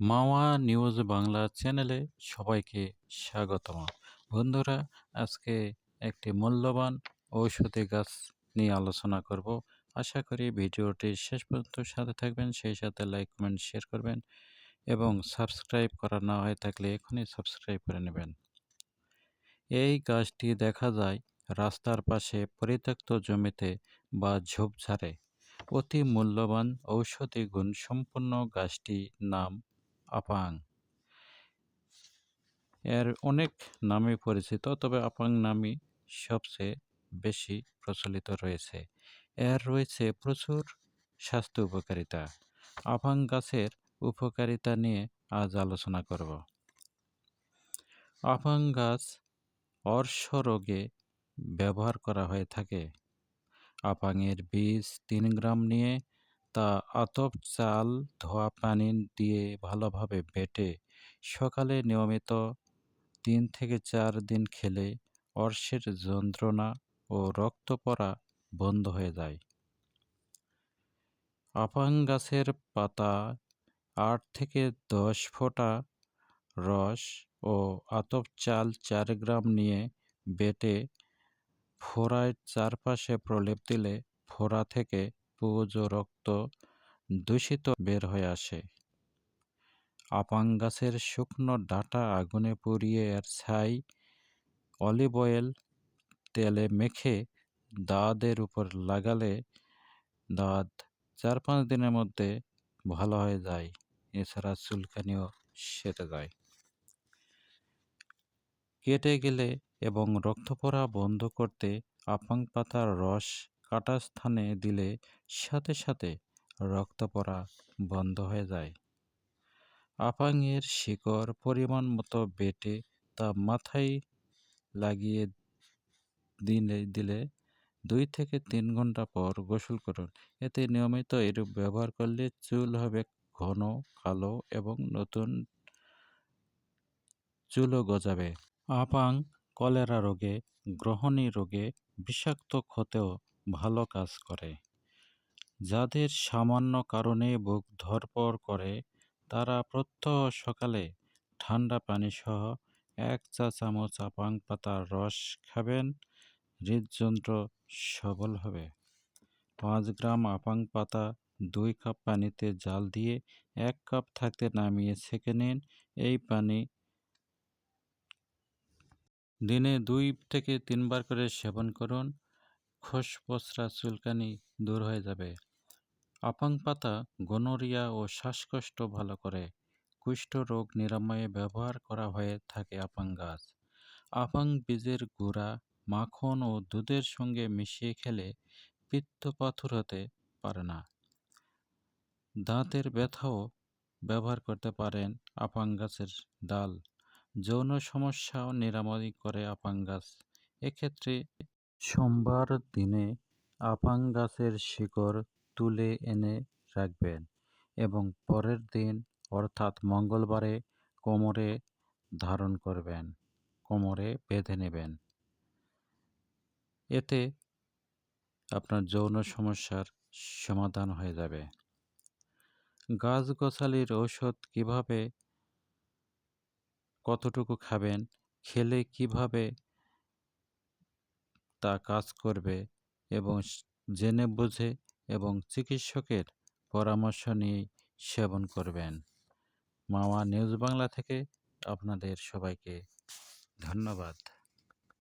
মাওয়া news Bangla চ্যানেলে সবাইকে স্বাগতম। বন্ধুরা, আজকে একটি মূল্যবান ঔষধি গাছ নিয়ে আলোচনা করব। আশা করি ভিডিওটি শেষ পর্যন্ত সাথে থাকবেন, সেই সাথে লাইক, কমেন্ট, শেয়ার করবেন এবং সাবস্ক্রাইব করা না হয়ে থাকলে এখনই সাবস্ক্রাইব করে নেবেন। এই গাছটি দেখা যায় রাস্তার পাশে পরিত্যক্ত জমিতে বা ঝোপঝাড়ে। অতি মূল্যবান ঔষধি গুণ সম্পন্ন গাছটির নাম আপাং। এর অনেক নামে পরিচিত, তবে আপাং নামই সবচেয়ে বেশি প্রচলিত রয়েছে। এর রয়েছে প্রচুর স্বাস্থ্য উপকারিতা। আপাং গাছের উপকারিতা নিয়ে আজ আলোচনা করব। আপাং গাছ অর্শ রোগে ব্যবহার করা হয়ে থাকে। আপাংয়ের বীজ তিন গ্রাম নিয়ে তা আতপ চাল ধোয়া পানি দিয়ে ভালোভাবে বেটে সকালে নিয়মিত তিন থেকে চার দিন খেলে অর্শের যন্ত্রণা ও রক্ত পড়া বন্ধ হয়ে যায়। আপাং গাছের পাতা, আট থেকে দশ ফোঁটা রস ও আতপ চাল চার গ্রাম নিয়ে বেটে ফোড়ায় চারপাশে প্রলেপ দিলে ফোড়া থেকে পুজ ও রক্ত দূষিত বের হয়ে আসে। আপাং গাছের শুকনো ডাঁটা আগুনে পুড়িয়ে এর ছাই অলিভ অয়েল তেলে মেখে দাঁতের উপর লাগালে দাঁত চার পাঁচ দিনের মধ্যে ভালো হয়ে যায়। এছাড়া চুলকানিও সেরে যায়। কেটে গেলে এবং রক্ত পড়া বন্ধ করতে আপাং পাতার রস কাটা স্থানে দিলে সাথে সাথে রক্ত পড়া বন্ধ হয়ে যায়। আপাংয়ের শিকড় পরিমাণ মতো বেটে তা মাথায় লাগিয়ে দিলে দিলে দুই থেকে তিন ঘণ্টা পর গোসল করুন। এতে নিয়মিত এরূপ ব্যবহার করলে চুল হবে ঘন, কালো এবং নতুন চুলও গজাবে। আপাং কলেরা রোগে, গ্রহণী রোগে বিষাক্ত ক্ষতেও ভালো কাজ করে। যাদের সামান্য কারণে বুক ধরপর করে, তারা প্রত্যহ সকালে ঠান্ডা পানিসহ এক চা চামচ আপাং পাতার রস খাবেন, হৃদযন্ত্র সবল হবে। পাঁচ গ্রাম আপাং পাতা দুই কাপ পানিতে জাল দিয়ে এক কাপ থাকতে নামিয়ে ছেঁকে নিন। এই পানি দিনে দুই থেকে তিনবার করে সেবন করুন। খোসপসরা চুলকানি দূর হয়ে যাবে। আপাং পাতা গনোরিয়া ও শ্বাসকষ্ট ভালো করে। কুষ্ঠ রোগ নিরাময়ে ব্যবহার করা হয়ে থাকে আপাং গাছ। আপাং বীজের গুঁড়া, মাখন ও দুধের সঙ্গে মিশিয়ে খেলে পিত্ত পাথর হতে পারে না। দাঁতের ব্যথাও ব্যবহার করতে পারেন আপাং গাছের ডাল। যৌন সমস্যাও নিরাময় করে আপাং গাছ। এক্ষেত্রে সোমবার দিনে আপাং গাছের শিকড় তুলে এনে রাখবেন এবং পরের দিন, অর্থাৎ মঙ্গলবারে কোমরে ধারণ করবেন, কোমরে বেঁধে নেবেন। এতে আপনার যৌন সমস্যার সমাধান হয়ে যাবে। গাছগাছালির ঔষধ কীভাবে, কতটুকু খাবেন, খেলে কীভাবে তা কাজ করবে এবং জেনে বুঝে এবং চিকিৎসকের পরামর্শ নিয়ে সেবন করবেন। মামা নিউজ বাংলা থেকে আপনাদের সবাইকে ধন্যবাদ।